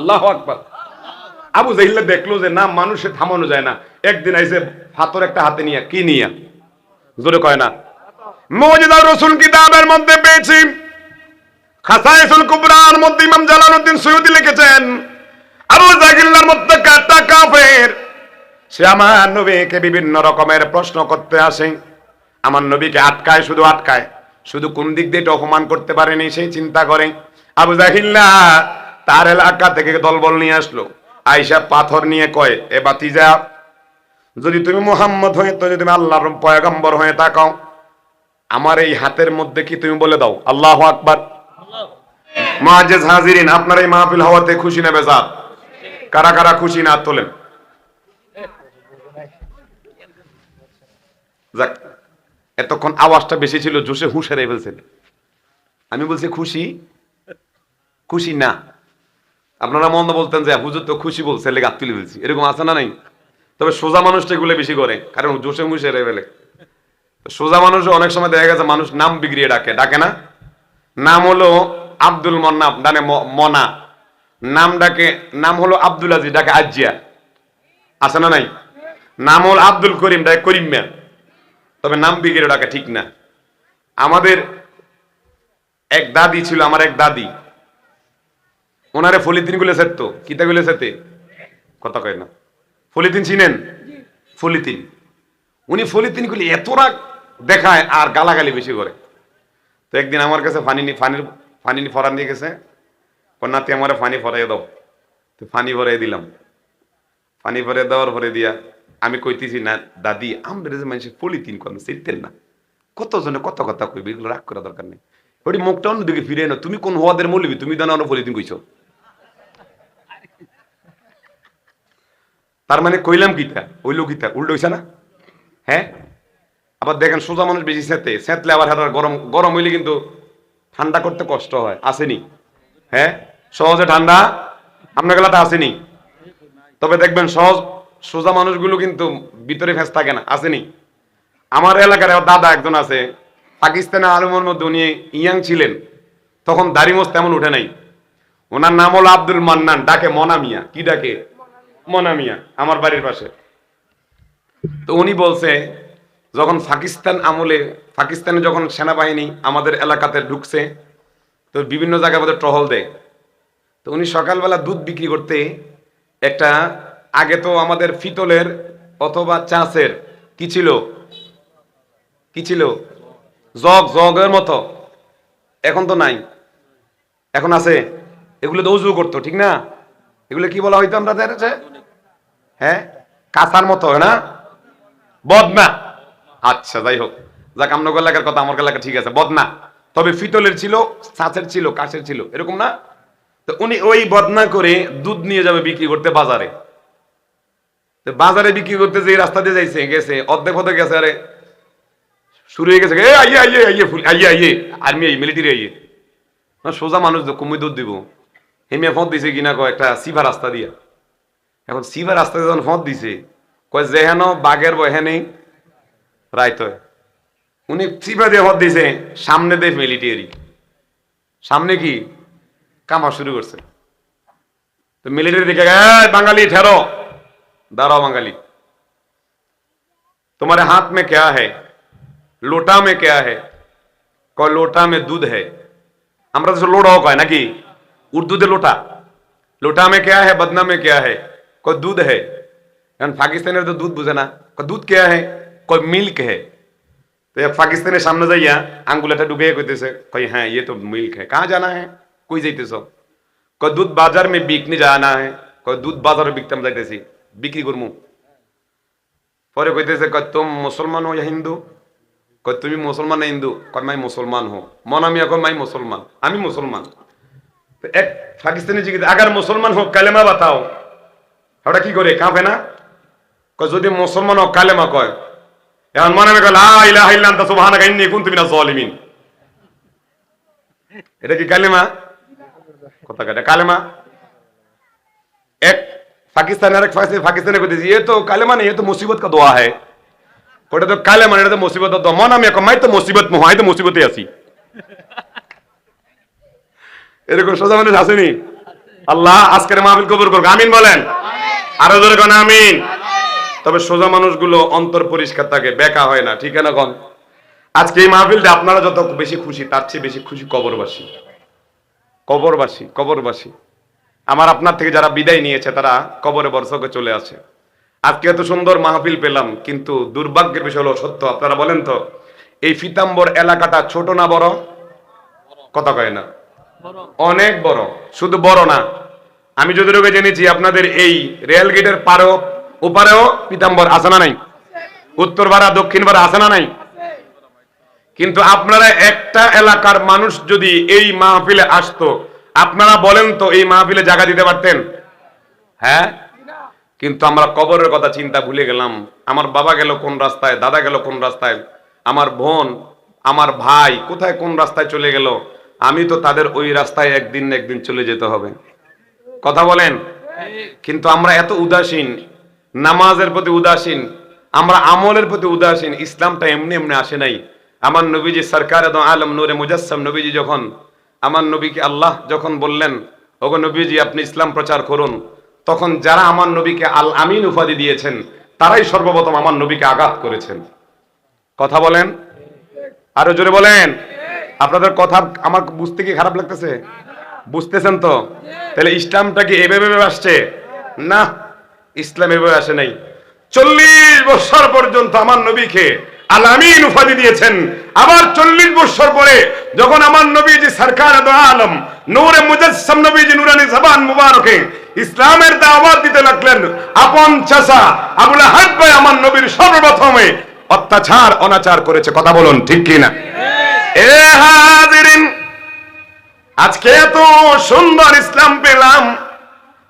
আল্লাহ আকবার। আবু জাহিল্লা দেখল যে না, মানুষে থামানো যায় না। একদিন আইসে হাতর একটা হাতে নিয়ে, কি নিয়ে? জোরে কয় না। রসুল কিতাবের মধ্যে পেয়েছি। খাসাইসুল কুবরার মধ্যে ইমাম জালালউদ্দিন লিখেছেন, আবু জাহিল্লার মধ্যে কাটা কাফের। সে আমার নবীকে বিভিন্ন রকমের প্রশ্ন করতে আসে। আমার নবীকে আটকায়, শুধু আটকায়। শুধু কোন দিক দিয়ে অপমান করতে পারেনি, সেই চিন্তা করে। আবু জাহিল্লা তার এলাকা থেকে দলবল নিয়ে আসলো। আইসা পাথর নিয়ে কয়, এ বাতিজা, যদি তুমি মোহাম্মদ হয়ে, তো যদি আল্লাহর পয়গম্বর হয়ে তাকাও, আমার এই হাতের মধ্যে কি তুমি বলে দাও? আল্লাহ আকবার। হাজিরিন, আপনার এই মাহফিল হওয়াতে খুশি কারা কারা খুশি না তোলেন? যাক, এতক্ষণ আওয়াজটা বেশি ছিল, জোশে হুঁশে ফেলছেন। আমি বলছি খুশি? খুশি না। আপনারা মন্দ বলতেন যে, হুজুর তো খুশি বলছে লেগে হাত তুলে ফেলছি। এরকম আছে না নাই? তবে সোজা মানুষটা এগুলো বেশি করে, কারণ জোশে মুশে রে ফেলে। সোজা মানুষ অনেক সময় দেখা গেছে, মানুষ নাম বিগড়িয়ে ডাকে। ডাকে না? নাম হলো আব্দুল মন্নাব, ডানে মনা। নাম ডাকে, নাম হলো আব্দুল আজিজ, ডাকে আজিয়া আছে না নাই? নাম হলো আব্দুল করিম, ডাকে করিম মিয়া। তবে নাম বিগড়ে ডাকা ঠিক না। আমাদের এক দাদি ছিল, আমার এক দাদি। ওনারে ফলিতিনগুলো সেত কিতা গুলো সেতে কথা কয় না। ফলিতিন চিনেন? ফলিতিন। উনি ফলিতিন গুলি এত রাগ দেখায় আর গালাগালি বেশি করে। তো একদিন আমার কাছে ফানি নি- ফানির ফানি নি ফরান দিয়ে গেছে। কন্যাতে আমার ফানি ফরাই দাও। তো ফানি ভরাই দিলাম। ফানি ভরে দেওয়ার পরে দিয়া আমি কইতেছি না দাদি আমরা যে মানুষের পলিথিন কম চিনতেন না। কতজনে কত কথা কইবে এগুলো রাগ করা দরকার নেই। ওটি মুখটা অন্যদিকে ফিরে না তুমি কোন হওয়াদের মৌলবি? তুমি দানা পলিথিন কইছো। তার মানে কইলাম কিতা ওইলো কিতা উল্টো হইছে না? হ্যাঁ? আবার দেখেন সোজা মানুষ বেশি সেঁতে সেঁতলে আবার হাতার গরম গরম হইলে কিন্তু ঠান্ডা করতে কষ্ট হয়, আসেনি। হ্যাঁ? সহজে ঠান্ডা? আপনার গেলাটা আসেনি। তবে দেখবেন সহজ, সোজা মানুষগুলো কিন্তু ভিতরে ফেস থাকে না, আসেনি। আমার এলাকার দাদা একজন আছে, পাকিস্তানে আলমের মধ্যে উনি ইয়াং ছিলেন, তখন দাড়িমোস তেমন উঠে নাই। ওনার নাম হলো আব্দুল মান্নান, ডাকে মনা মিয়া। কি ডাকে? মনা মিয়া, আমার বাড়ির পাশে। তো উনি বলছে, যখন পাকিস্তান আমলে, পাকিস্তানে যখন সেনাবাহিনী আমাদের এলাকাতে ঢুকছে, তো বিভিন্ন জায়গায় আমাদের টহল দেয়। তো উনি সকালবেলা দুধ বিক্রি করতে একটা, আগে তো আমাদের ফিতলের অথবা চাষের, কি ছিল? কি ছিল? জগ, জগের মতো। এখন তো নাই। এখন আছে। এগুলো তো উজু করতো, ঠিক না? এগুলো কি বলা হইতো আমরা? হ্যাঁ? কাঁচার মতো, না? বদনা। আচ্ছা যাই হোক। যাক, আমনগর এলাকার কথা আমার এলাকা ঠিক আছে। বদনা। তবে ফিতলের ছিল ছাঁচের ছিল কাশের ছিল, এরকম না? তো উনি ওই বদনা করে দুধ নিয়ে যাবে বিক্রি করতে বাজারে। বাজারে বিক্রি করতে যে রাস্তা দিয়ে যাইছে, গেছে, অর্ধেক পথে গেছে, আরে, শুরু হয়ে গেছে, এ, আইয়ে আইয়ে আইয়ে, ফুল, আইয়ে আইয়ে, আর্মি, আইয়ে, মিলিটারি, আইয়ে। না, সোজা মানুষ তো কমই দুধ দিব। হেমিয়া ফোন দিছে কিনা কয়, একটা সিভা রাস্তা দিয়া। এখন সিভা রাস্তা দিয়ে যখন ফোন দিছে কয় যেহেন বাঘের বহেনে রাইত হয়। উনি সিভা দিয়ে ফোন দিছে সামনে দেশ মিলিটারি সামনে কি কামা শুরু করছে তো মিলিটারি দেখে "এই, বাঙালি ঠেরো দাঁড়াও বাঙালি तुम्हारे हाथ में क्या है লোটা में क्या है কয় লোটা में दूध है আমরা তো লোটাও কয় নাকি উর্দুতে লোটা লোটা में क्या है बदना में क्या है কয় दूध है কারণ পাকিস্তানের তো দুধ বুঝে না কয় দুধ क्या है কয় মিল্ক है তো এক পাকিস্তানের সামনে যাইয়া আঙ্গুলাটা ঢুকে কইতেছে কই হ্যাঁ ये तो मिल्क है कहाँ जाना है কই যাইতেছ কয় দুধ বাজার में बिकने जाना है কয় দুধ বাজারে বিকতাম যাইতেছি বিক্রি করমু পরে কইতেছে কয় তুম মুসলমান হো ইয়া হিন্দু কয় তুমি মুসলমান না হিন্দু কয় মাই মুসলমান হো মন আমি কয় মাই মুসলমান আমি মুসলমান তো এক পাকিস্তানি জিজ্ঞেস আগার মুসলমান হোক কালেমা বাতাও ওটা কি করে? কাঁপে না? যদি মুসলমান কালেমা কয়, এখন মনে মনে কয় কোন তুমি না জলিমিন এটা কি কালেমা? কথা কাটা কালেমা? এক পাকিস্তান আর এক পাকিস্তানে কইতেছি এ তো কালেমা নেই, এ তো মুসিবত কা দোয়া হ্যায়। ওটা তো কালেমা এটা তো মুসিবত দোয়া। মন আমি এখন মাই তো মুসিবত মু হাই তো মুসিবতে আছি। এরকম সোজা মানুষ আসেনি? আল্লাহ আজকের মাহফিল কবুল করুক, আমিন বলেন। আরও জোরে কোন আমিন। তবে সোজা মানুষগুলো অন্তর পরিষ্কার থাকে বেকা হয় না ঠিক না কোন? আজকে এই মাহফিলটা আপনারা যত বেশি খুশি তার চেয়ে বেশি খুশি কবরবাসী। কবরবাসী কবরবাসী। আমার আপনার থেকে যারা বিদায় নিয়েছে তারা কবরে বর্ষকে চলে আসে। আজকে এত সুন্দর মাহফিল পেলাম কিন্তু দুর্ভাগ্যের বিষয় হলো সত্য আপনারা বলেন তো এই ফিতাম্বর এলাকাটা ছোট না বড়? কথা কয় না। অনেক বড় শুধু বড় না আমি রোগে জেনেছি, আপনাদের এই রেল গেটের পারেও ওপারেও পিতাম্বর আসানা নাই। উত্তর ভাড়া দক্ষিণ ভাড়া আছে না নাই। কিন্তু আপনারা একটা এলাকার মানুষ যদি এই মাহফিলে আসতো, আপনারা বলেন তো এই মাহফিলে জায়গা দিতে পারতেন? হ্যাঁ? কিন্তু আমরা কবরের কথা চিন্তা ভুলে গেলাম। আমার বাবা গেল কোন রাস্তায়, দাদা গেল কোন রাস্তায়, আমার বোন, আমার ভাই কোথায় কোন রাস্তায় চলে গেল, আমি তো তাদের ওই রাস্তায় একদিন একদিন চলে যেতে হবে। কথা বলেন? কিন্তু আমরা এত উদাসীন, নামাজের প্রতি উদাসীন, আমরা আমলের প্রতি উদাসীন, ইসলামটা এমনি এমনি আসে নাই। আমার নবীজি সরকার এবং আলম নূরে মুজাসম নবীজি যখন, আমার নবীকে আল্লাহ যখন বললেন, ওগো নবীজি, আপনি ইসলাম প্রচার করুন। তখন যারা আমার নবীকে আল আমিন উপাধি দিয়েছেন, তারাই সর্বপ্রথম আমার নবীকে আঘাত করেছেন। কথা বলেন? আরও জোরে বলেন? আপনাদের কথা আমার বুঝতে কি খারাপ লাগতেছে? বুঝতেছেন তো? তাহলে ইসলামটা কি এভাবে আসছে? না ইসলাম এভাবে আসে নাই। চল্লিশ বছর পর্যন্ত আমার নবীকে আল আমিন উপাধি দিয়েছেন। আবার চল্লিশ বছর পরে যখন আমার নবীজি সরকার আলম নূরে মুজাসসাম নবীজি নুরানি জবান মুবারকে ইসলামের দাওয়াত দিতে লাগলেন আপন চাচা আবুল হাত ভাই আমার নবীর সর্বপ্রথমে অত্যাচার অনাচার করেছে। কথা বলুন ঠিক কি না এ হাজিরিন আজকে এত সুন্দর ইসলাম পেলাম।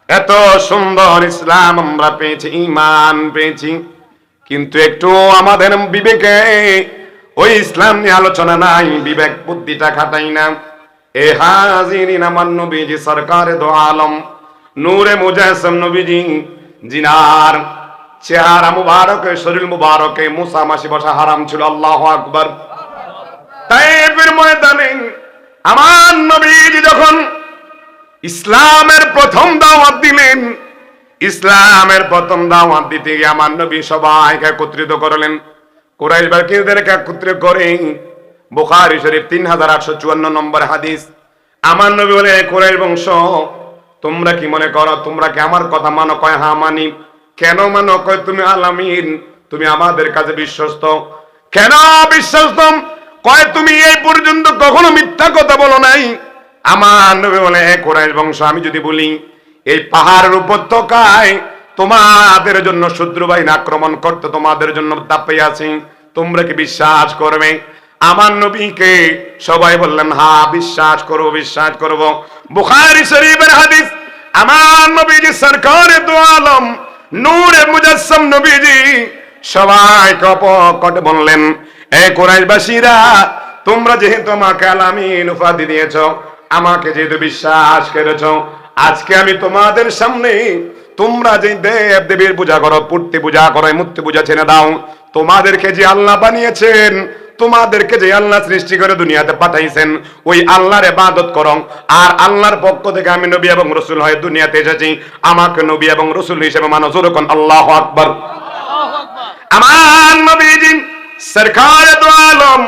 এত সুন্দর ইসলাম আমরা পেয়েছি ইমান পেয়েছি। কিন্তু একটু আমাদের বিবেকে ওই ইসলাম নিয়ে আলোচনা নাই, বিবেক বুদ্ধিটা খাটাই না। এ হাজিরিন আমার নবীজি, সরকারে দো আলম, নূরে মুজাসম নবীজি, জিনার চেহারা মুবারকে, শরীর মুবারকে মুসা মাসি বসা হারাম ছিল, আল্লাহ আকবার। তাইফের ময়দানে আমার নবীজি যখন ইসলামের প্রথম দাওয়াত দিলেন, ইসলামের প্রথম দাওয়াত দিতে গিয়ে আমার নবী সবাইকে একত্রিত করলেন। কোরাইশ বাকিদেরকে একত্রিত করে বুখারী শরীফ তিন হাজার আটশো চুয়ান্ন নম্বর হাদিস। আমার নবী বলে কোরাইশ বংশ, তোমরা কি মনে করো? তোমরা কি আমার কথা মানো? কয় হ্যাঁ মানি। কেন মানো? কয়, তুমি আলামিন, তুমি আমাদের কাছে বিশ্বস্ত। কেন বিশ্বস্ত? কয়, তুমি এই পর্যন্ত কখনো মিথ্যা কথা বলো নাই? আমার নবী বলে হে কোরাইশ বংশ, আমি যদি বলি, এই পাহাড়ের উপত্যকায় তোমাদের জন্য শত্রু বাহিনী আক্রমণ করতে তোমাদের জন্য দাপে আছি, তোমরা কি বিশ্বাস করবে? আমার নবীকে সবাই বললেন হ্যাঁ বিশ্বাস করব বিশ্বাস করব। বুখারী শরীফের হাদিস, আমার নবীজি সরকারে দু আলম, নূরে মুজাসসাম নবীজি সবাই কপকট বললেন এ কোরাইশবাসীরা তোমরা যেহেতু আমাকে আলামিন উপাধি দিয়েছ আমাকে যেহেতু বিশ্বাস করেছ আজকে আমি তোমাদের সামনে তোমরা যে দেব দেবীর পূজা করো পূর্তি পূজা করো মূর্তি পূজা ছেড়ে দাও তোমাদেরকে যে আল্লাহ বানিয়েছেন তোমাদেরকে যে আল্লাহ সৃষ্টি করে দুনিয়াতে পাঠাইছেন ওই আল্লাহর ইবাদত করো। আর আল্লাহর পক্ষ থেকে আমি নবী এবং রসুল হয়ে দুনিয়াতে এসেছি আমাকে নবী এবং রসুল হিসেবে মানো জোরকন আল্লাহ আকবার। আমার নবীজি সরকার আলম,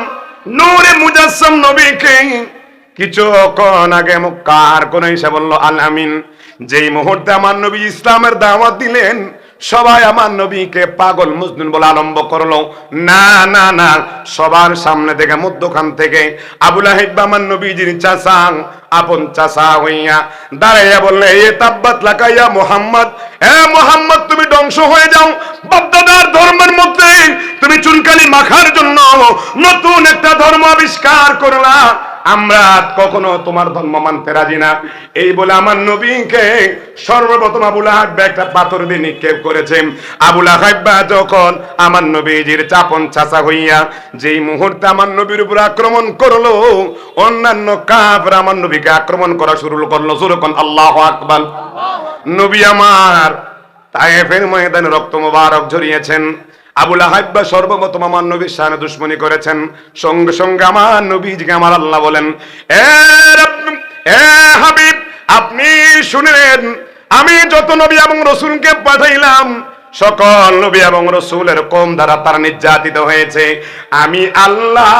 নূরে মুজাসসাম নবীকে কিছুক্ষণ আগে কার কোন এসে বলল আলামিন যেই মুহূর্তে আমার নবী ইসলামের দাওয়াত দিলেন সবাই আমার নবীকে পাগল মুসলিম বলে আরম্ভ করল। না না না, সবার সামনে থেকে মধ্যখান থেকে আবুল আহিব আমার নবীজির চাষাং আপন চাষা হইয়া দাঁড়াইয়া বললে, এ তাব্বাত লাকাইয়া মোহাম্মদ, এ মোহাম্মদ, তুমি ধ্বংস হয়ে যাও। বাপদাদার ধর্মের মধ্যে তুমি চুনকালি মাখার জন্য নতুন একটা ধর্ম আবিষ্কার করলা। আমরা কখনো তোমার ধর্ম মানতে রাজি না। এই বলে আমার নবীকে সর্বপ্রথম আবুল আহাব্বা একটা পাথর দিয়ে নিক্ষেপ করেছে আবুল আহাব্বা যখন আমার নবীজির চাপন চাচা হইয়া যেই মুহূর্তে আমার নবীর উপর আক্রমণ করল, অন্যান্য কাফরা আমার নবীকে আক্রমণ করা শুরু করল। শুরু করল আল্লাহ আকবার। নবী আমার তায়েফের ময়দানে রক্ত মোবারক ঝরিয়েছেন। আবুল আহাব্বা সর্বপ্রথম আমার নবীর সামনে দুশ্মনী করেছেন। সঙ্গে সঙ্গে আমার নবীজিকে আমার আল্লাহ বলেন হাবিব, আপনি শুনেন, আমি যত নবী এবং রসুলকে পাঠাইলাম সকল নবী এবং রসুলের কম দ্বারা তারা নির্যাতিত হয়েছে। আমি আল্লাহ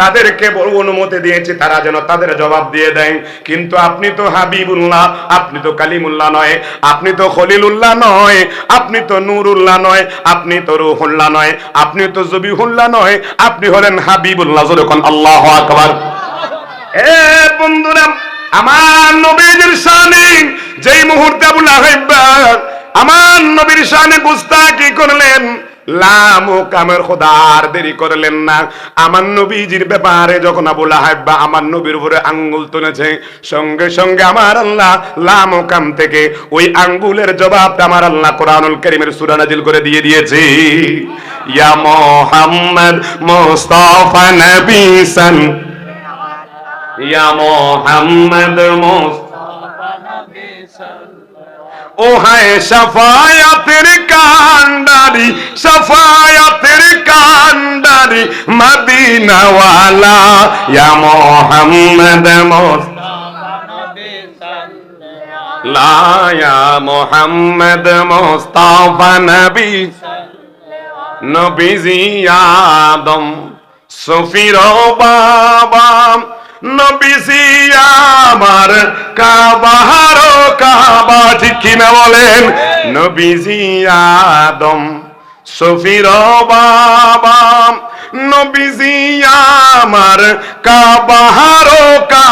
তাদেরকে অনুমতি দিয়েছি, তারা যেন তাদের জবাব দিয়ে দেয় কিন্তু আপনি তো হাবিবুল্লাহ, আপনি তো কালিমুল্লাহ নয়, আপনি তো খলিলুল্লাহ নয়, আপনি তো নুরুল্লাহ নয়, আপনি তো রুহুল্লাহ নয়, আপনি তো জবিহুল্লাহ নয়, আপনি হলেন হাবিবুল্লাহ। যেরকম আল্লাহ আকবার। এ বন্ধুরা, আমার নবীর শানে যেই মুহূর্তে আবুল আহাইবার আমার নবীর শানে গুস্তাকি করলেন। দেরি করলেন না। আমার নবীজির যখন আমার নবীর উপরে আঙ্গুল তুলেছে, সঙ্গে সঙ্গে আমার আল্লাহ থেকে ওই আঙ্গুলের জবাবটা আমার আল্লাহ করে দিয়ে দিয়েছে। মুহাম্মদ সান ও হায় সফায়াতের কান্ডারি সফায়াতের কান্ডারি, মদিনাওয়ালা, ইয়া মোহাম্মদ লা ইয়া মোহাম্মদ মুস্তাফা নবী। নবীজি আদম, সফির বাবা। নবীজি আমার কাবাহার কাবা, ঠিক কিনা বলেন? নবীজি আদম, সফির বাবা। নবীজি আমার কাবাহার কা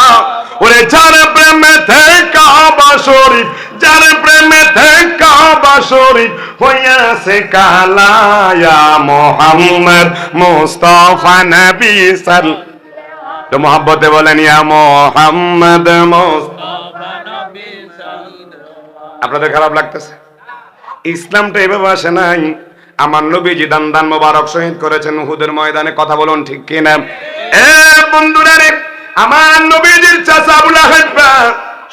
ওরে যার প্রেমে থেকে কাবা শরীফ, যার প্রেমে থেকে কাবা শরীফ হইয়াছে কালায়া মোহাম্মদ মুস্তাফা নবী সাল তো মোহাম্মতে বলেন আপনাদের খারাপ লাগতেছে? ইসলামটা এভাবে আসে নাই। আমার নবীজি দান দান মোবারক শহীদ করেছেন উহুদের ময়দানে। কথা বলুন ঠিক কিনা? এ বন্ধুরা রে, আমার নবীজির চাচা আবুল আহাব্বা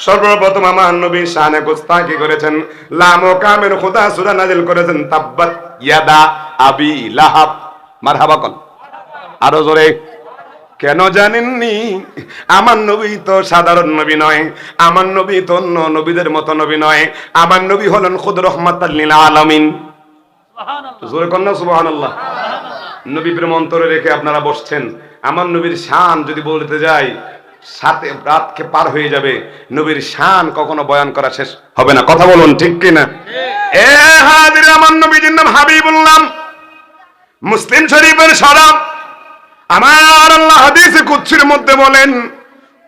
সর্বপ্রথম আমার নবী শানে গুস্তাকি করেছেন। লামো কামের খোদা সূরা নাজিল করেছেন, তাব্বাত ইয়াদা আবি লাহাব। মারহাবা কন। আরও জোরে। কেন জানেননি? আমার নবী তো সাধারণ নবী নয় আমার নবী তো অন্য নবীদের মতো নবী নয় আমার নবী হলেন খুদ রহমাত আলামিন। জোরে কন্যা সুবাহান আল্লাহ নবী প্রেম অন্তরে রেখে আপনারা বসছেন। আমার নবীর শান যদি বলতে যাই সাথে রাতকে পার হয়ে যাবে। নবীর শান কখনো বয়ান করা শেষ হবে না। কথা বলুন ঠিক কিনা? এ হাজির আমার নবীজির নাম হাবিবুল্লাহ। মুসলিম শরীফের সরব। আমার আল্লাহ হাদিসে কুচ্ছির মধ্যে বলেন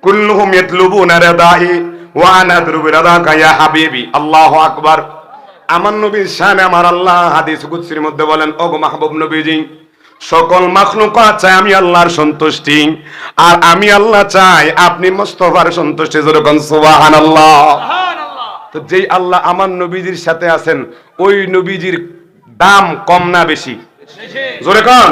কুল্লুহুম ইয়াতলুবুনা রাদাই ওয়া আনা আদরুবি রাদাকা ইয়া হাবিবি। আল্লাহু আকবার। আমার নবীর শানে আমার আল্লাহ হাদিস কুচ্ছির মধ্যে বলেন ওগো মাহবুব নবীজি সকল মাখলুকাত চাই আমি আল্লাহর সন্তুষ্টি। আর আমি আল্লাহ চাই আপনি মুস্তফার সন্তুষ্টি যেরকম সুবহানাল্লাহ। তো যেই আল্লাহ আমার নবীজির সাথে আছেন ওই নবীজির দাম কম না বেশি। জোরে কন।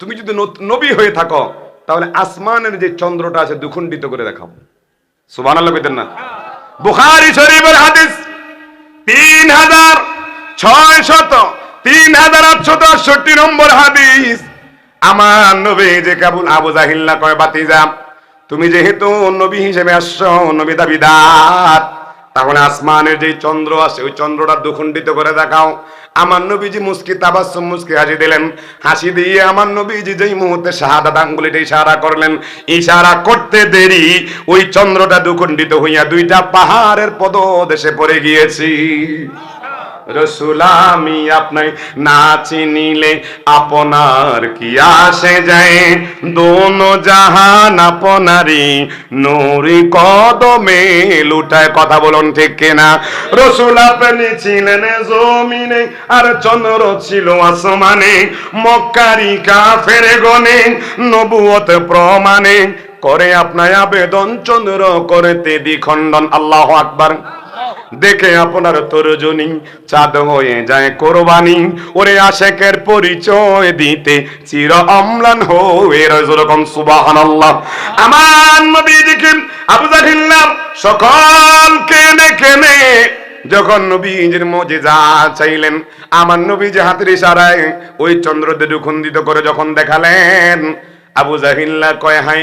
তুমি যদি নবী হয়ে থাকো, তাহলে আসমানের যে চন্দ্রটা আছে দুখণ্ডিত করে দেখাও। সুবহানাল্লাহ কইতেন না। বুখারী শরীফের হাদিস তিন হাজার ছয় শত তিন হাজার আটশত আটষট্টি নম্বর হাদিস। আমার নবী যে কাবুল আবু জাহিল্লা কয় বাতিজা, তুমি যেহেতু নবী হিসেবে আসছো, নবী দাবিদার। তাহলে আসমানের যে চন্দ্র আছে, ওই চন্দ্রটা দুখণ্ডিত করে দেখাও। আমার নবীজি মুস্কি তাবাসম মুস্কি হাসি দিলেন। হাসি দিয়ে আমার নবীজি যেই মুহূর্তে শাহাদা আঙ্গুলিটা ইশারা করলেন, ইশারা করতে দেরি, ওই চন্দ্রটা দুখণ্ডিত হইয়া দুইটা পাহাড়ের পদদেশে পড়ে গিয়েছি। রসুল, আমি আপনাই না চিনিলে আপনার কি আসে যায়? দোনো জাহান আপনারই নুরি কদমে লুটায় কথা বলুন ঠিক কিনা? রসুল আপনি ছিলেন জমিনে আর চন্দ্র ছিল আসমানে, মক্কারি কাফের গনে নবুয়ত প্রমাণে করে আপনার আবেদন চন্দ্র করতে দ্বিখণ্ডন। আল্লাহ আকবার। দেখে আপনার তরজনী চাঁদ হয়ে যায় কোরবানি। ওরে আশেকের পরিচয় দিতে চির অম্লান হয়ে রয় যেরকম সুবহানাল্লাহ। আমার নবীজিকে আবু জাহিল্লাহ সকল কেনে কেনে যখন নবীজির মজেজা চাইলেন, আমার নবীজি হাতের ইশারায় ওই চন্দ্র খন্দিত করে যখন দেখালেন, আবু জাহিল্লা কয় হাই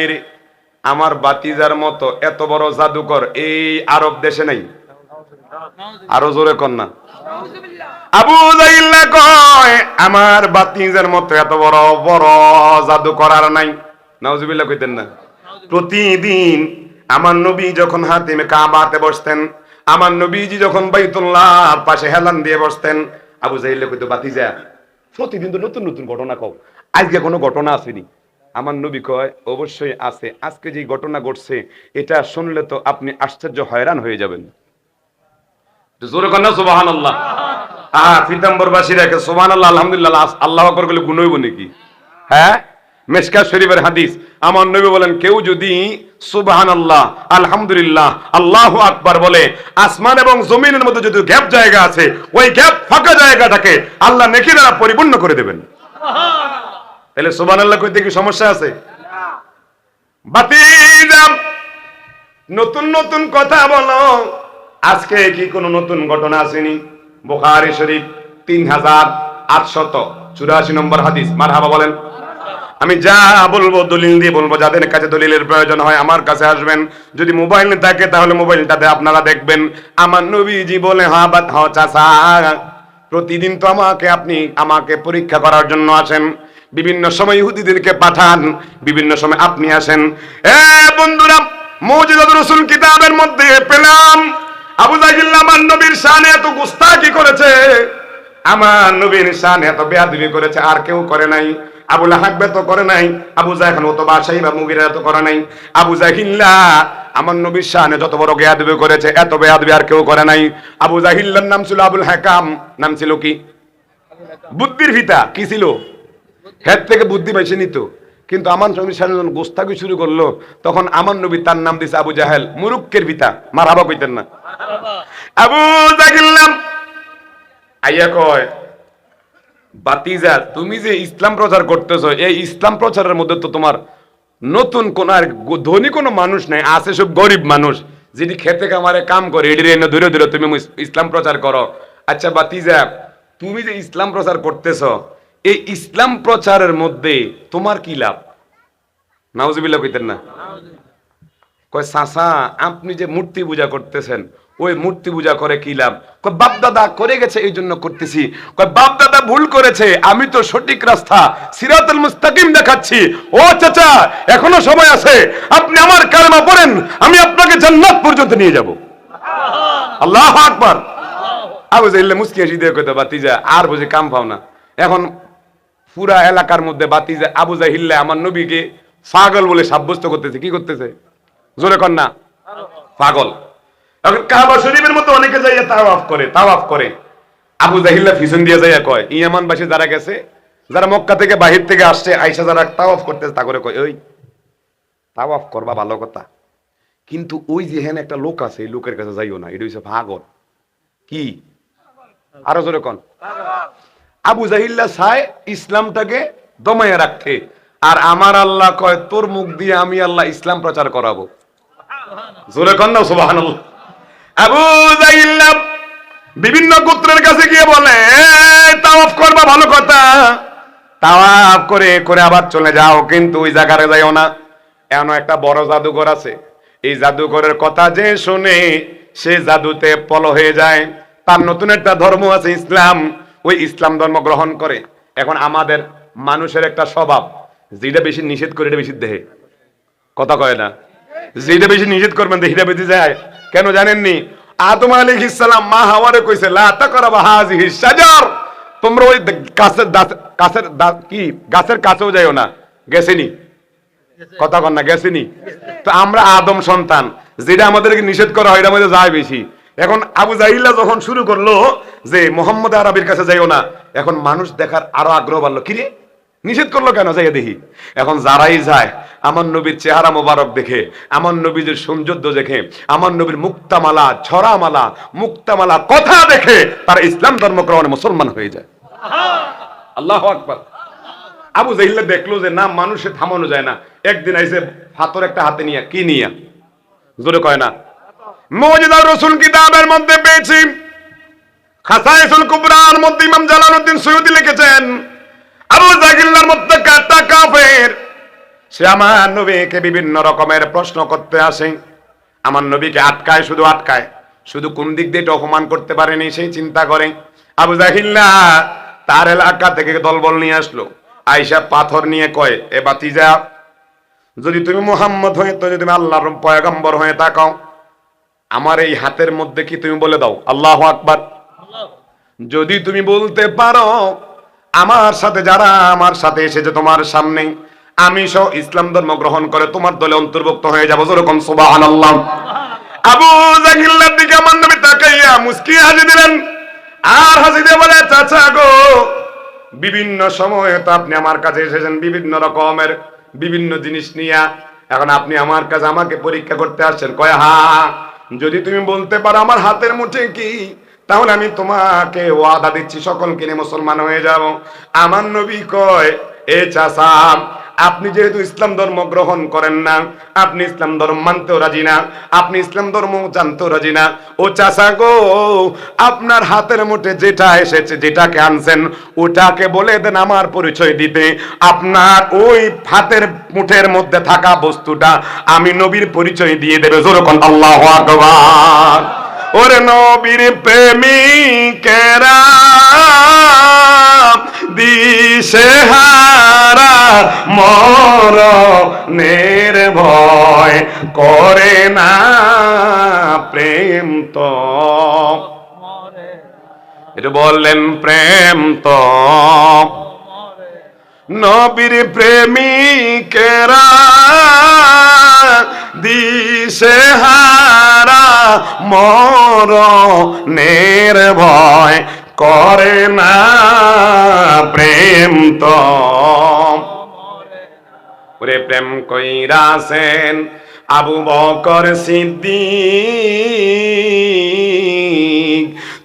আমার বাতিজার মতো এত বড় জাদুকর এই আরব দেশে নাই? আরও জোরে কন্যা আবু জাহিল্লা কয়, আমার বাতিজার মতো এত বড় বড় জাদু করার নাই। নাউজুবিল্লাহ কইতেন না। প্রতিদিন আমার নবী যখন হাতিমে কাবাতে বসতেন, আমার নবীজি যখন বাইতুল্লাহ পাশে হেলান দিয়ে বসতেন, আবু জাহিল্লা কইতো, বাতিজা, প্রতিদিন তো নতুন নতুন ঘটনা কও। আজকে কোনো ঘটনা আসেনি। আমার নবী কয়, অবশ্যই আছে। আজকে যে ঘটনা ঘটছে, এটা শুনলে তো আপনি আশ্চর্য হয়রান হয়ে যাবেন। জোরে কন্যা সুবাহান আল্লাহ হ্যাঁ সুবাহান আল্লাহ আলহামদুলিল্লাহ আল্লাহ আকবর বলে গুণ হইব নাকি? হ্যাঁ? মেসকা শরীফের হাদিস। আমার নবী বলেন কেউ যদি সুবাহান আল্লাহ আলহামদুলিল্লাহ আল্লাহ আকবার বলে আসমান এবং জমিনের মধ্যে যদি গ্যাপ জায়গা আছে ওই গ্যাপ ফাঁকা জায়গাটাকে আল্লাহ নেকি দ্বারা পরিপূর্ণ করে দেবেন। তাহলে সুবান আল্লাহ কইতে কি সমস্যা আছে? বাতিজাম নতুন নতুন কথা বলো। আজকে কি কোনো নতুন ঘটনা আসেনি? বুখারী শরীফ তিন হাজার আটশত চুরাশি নম্বর হাদিস। মার বলেন। আমি যা বলব দলিল দিয়ে বলব, যাদের কাছে দলিলের প্রয়োজন হয় আমার কাছে আসবেন। যদি মোবাইল থাকে, তাহলে মোবাইলটাতে আপনারা দেখবেন, আমার নবীজি বলে, হা বা প্রতিদিন তো আমাকে, আপনি আমাকে পরীক্ষা করার জন্য আসেন। বিভিন্ন সময় ইহুদিদেরকে পাঠান, বিভিন্ন সময় আপনি আসেন। এ বন্ধুরা মৌজিদাত রসুল কিতাবের মধ্যে পেলাম আবু জাহিল্লা আমার নবীর শানে এত গুস্তাকি করেছে? আমার নবীর শানে এত বেয়াদবি করেছে, আর কেউ করে নাই। আবুল হাকবে তো করে নাই, আবু জাহেল তো বাসাই বা মুগিরা তো করে নাই। আবু জাহিল্লা আমার নবীর শানে যত বড় বেয়াদবি করেছে, এত বেয়াদবি আর কেউ করে নাই। আবু জাহিল্লার নাম ছিল আবুল হাকাম। নাম ছিল কি? বুদ্ধির ভিতা কি ছিল? হেড থেকে বুদ্ধি বেছে নিত। কিন্তু আমার নবীর সামনে যখন গোস্তাকি শুরু করল, তখন আমার নবী তার নাম দিছে আবু জাহেল। মুরুক্কের ভিতা মার হাবা কইতেন না। আবু জাহিল্লাম আইয়া কয়, বাতিজা, তুমি যে ইসলাম প্রচার করতেছো, এই ইসলাম প্রচারের মধ্যে তো তোমার নতুন কোন আর ধনী কোনো মানুষ নাই, আছে সব গরিব মানুষ। যিনি খেতে কামারে কাম করে এনে ধরে ধরে তুমি ইসলাম প্রচার করো। আচ্ছা বাতিজা, তুমি যে ইসলাম প্রচার করতেছ, এই ইসলাম প্রচারের মধ্যে তোমার কি লাভ? নাউজুবিল্লাহ কইতেন না। কয়, সাসা, আপনি যে মূর্তি পূজা করতেছেন ওই মূর্তি পূজা করে কি লাভ? বাপ দাদা করে গেছে, এই জন্য করতেছি। বাপ দাদা ভুল করেছে, আমি তো সঠিক রাস্তা, সিরাতুল মুস্তাকিম দেখাচ্ছি। ও চাচা, এখনও সময় আছে, আপনি আমার কালেমা পড়েন, আমি আপনাকে জান্নাত পর্যন্ত নিয়ে যাব। আল্লাহ আকবার। আবু জাইল্লা মুস্কি হাসি দিয়ে কইতো বাতিজা আর বুঝে কাম পাও না। এখন পুরা এলাকার মধ্যে বাতিজা আবু জাহিল্লা আমার নবীকে পাগল বলে সাব্যস্ত করতেছে। কি করতেছে? জোরে না। পাগল। কাবা শরীফের মতো অনেকে যাইয়া করে করে। আবু জাহিল্লা পিছন দিয়ে যাইয়া কয়, ইয়ামানবাসী যারা গেছে, যারা মক্কা থেকে বাহির থেকে আসছে আইসা যারা তা করে কয়, ওই করবা ভালো কথা। কিন্তু ওই যে একটা লোক আছে, এই লোকের কাছে যাইও না, এটা পাগল। কি? আরও জোরে কন। আবু জাহিল্লা চায় ইসলামটাকে দমাইয়া রাখতে। আর আমার আল্লাহ কয়, তোর মুখ দিয়ে আমি আল্লাহ ইসলাম প্রচার করাবো। জোরে কন না আবু জাহিল্লা বিভিন্ন গোত্রের কাছে গিয়ে বলে তাওয়াফ করবা ভালো কথা। তাওয়াফ করে করে আবার চলে যাও, কিন্তু ওই জায়গায় যাইও না। এমন একটা বড় জাদুঘর আছে। এই জাদুঘরের কথা যে শুনে সে জাদুতে পল হয়ে যায়। তার নতুন একটা ধর্ম আছে ইসলাম। ওই ইসলাম ধর্ম গ্রহণ করে। এখন আমাদের মানুষের একটা স্বভাব। যেটা বেশি নিষেধ করে, এটা বেশি দেহে। কথা কয় না? যেটা বেশি নিষেধ করবেন তো হিটা বেঁধে যায়। কেন জানেননি? আদম আলাইহিস ইসলাম মা হাওয়ারে কইছে তোমরা ওই গাছের গাছের কি? গাছের কাছেও যাইও না। গেছেনি? কথা কন না, গেছেনি? তো আমরা আদম সন্তান, যেটা আমাদেরকে নিষেধ করা হয় এটা আমাদের যায় বেশি। এখন আবু জাহিল্লা যখন শুরু করল যে, মোহাম্মদ আরবির কাছে যাইও না, এখন মানুষ দেখার আরও আগ্রহ বাড়লো। কিরে নিষেধ করল কেন যাই দেখি এখন যারাই যায়, আমার নবীর চেহারা মোবারক দেখে, আমার নবীর সৌন্দর্য দেখে, আমার নবীর মুক্তামালা, ছড়ামালা, মুক্তামালা কথা দেখে তারা ইসলাম ধর্ম গ্রহণে মুসলমান হয়ে যায়। আল্লাহ আকবার। আবু জাহিল্লা দেখল যে না, মানুষে থামানো যায় না। একদিন আইসে হাতর একটা হাতে নিয়ে, কি নিয়ে? জোরে কয় না মজিদা রসুল কিতাবের মধ্যে পেয়েছি। খাসাইসুল কুবরার মধ্যে ইমাম জালালউদ্দিন সৈয়দি লিখেছেন সে আমার নবীকে বিভিন্ন রকমের প্রশ্ন করতে আসে। আমার নবীকে আটকায়, শুধু আটকায়। শুধু কোন দিক দিয়ে অপমান করতে পারেনি, সেই চিন্তা করে। আবু জাহিল্লা তার এলাকা থেকে দলবল নিয়ে আসলো। আইসা পাথর নিয়ে কয়, এ বাতিজা, যদি তুমি মোহাম্মদ হয়ে, তো যদি তুমি আল্লাহর পয়গম্বর হয়ে তাকাও, আমার এই হাতের মধ্যে কি তুমি বলে দাও? আল্লাহ আকবার। যদি তুমি বলতে পারো আমার সাথে যারা আমার সাথে এসেছে তোমার সামনে, আমি সহ ইসলাম ধর্ম গ্রহণ করে তোমার দলে অন্তর্ভুক্ত হয়ে যাব। যেরকম সুবাহান আল্লাহ আবু জাহিল্লার দিকে আমার নবী তাকাইয়া মুস্কি হাজি দিলেন। আর হাজি দিয়ে বলে, চাচা গো, বিভিন্ন সময়ে তো আপনি আমার কাছে এসেছেন বিভিন্ন রকমের, বিভিন্ন জিনিস নিয়ে। এখন আপনি আমার কাছে আমাকে পরীক্ষা করতে আসছেন। কয় হা, যদি তুমি বলতে পারো আমার হাতের মুঠে কি তাহলে আমি তোমাকে ওয়াদা দিচ্ছি, সকলকে নিয়ে মুসলমান হয়ে যাব। আমার নবী কয়, এ চাষা আপনি যেহেতু ইসলাম ধর্ম গ্রহণ করেন না, আপনি ইসলাম ধর্ম মানতেও রাজি না, আপনি ইসলাম ধর্ম জানতেও রাজি না। ও চাষা গো, আপনার হাতের মুঠে যেটা এসেছে, যেটাকে আনছেন, ওটাকে বলে দেন আমার পরিচয় দিতে। আপনার ওই হাতের মুঠের মধ্যে থাকা বস্তুটা আমি নবীর পরিচয় দিয়ে দেবে। যেরকম আল্লাহ আকবার। ওরে নবীর প্রেমিকেরা, দিশে হারা মর নের ভয় করে না প্রেম তো। এটা বললেন প্রেম তো। নবীর প্রেমিকেরা, দিশে হারা মর ভয় করে না প্রেম তো। ওরে প্রেম কইরাছেন আবু বকর সিদ্দিক।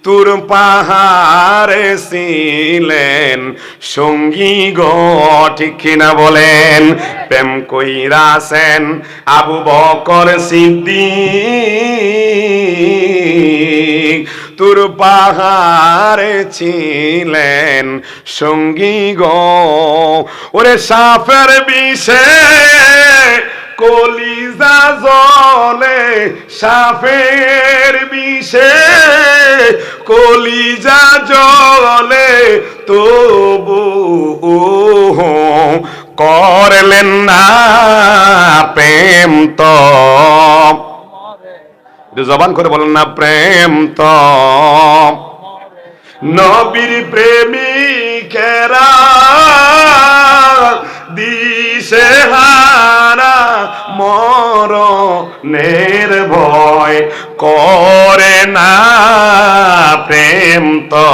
তুর পাহাড়ে ছিলেন, সঙ্গী গো, ঠিক কিনা বলেন, প্রেম কইরাছেন আবু বকর সিদ্দিক। তুর পাহাড়ে ছিলেন, সঙ্গী গো, ওরে সাফের বিষে কলিজা জলে সাফের বিষে কলিজা জলে তবু করলেন না প্রেম তো। জবান করে বলেন না, প্রেম তো। নবীর প্রেমী প্রেমিকেরা দিশে হারা মর নের ভয়। করে না প্রেম তো।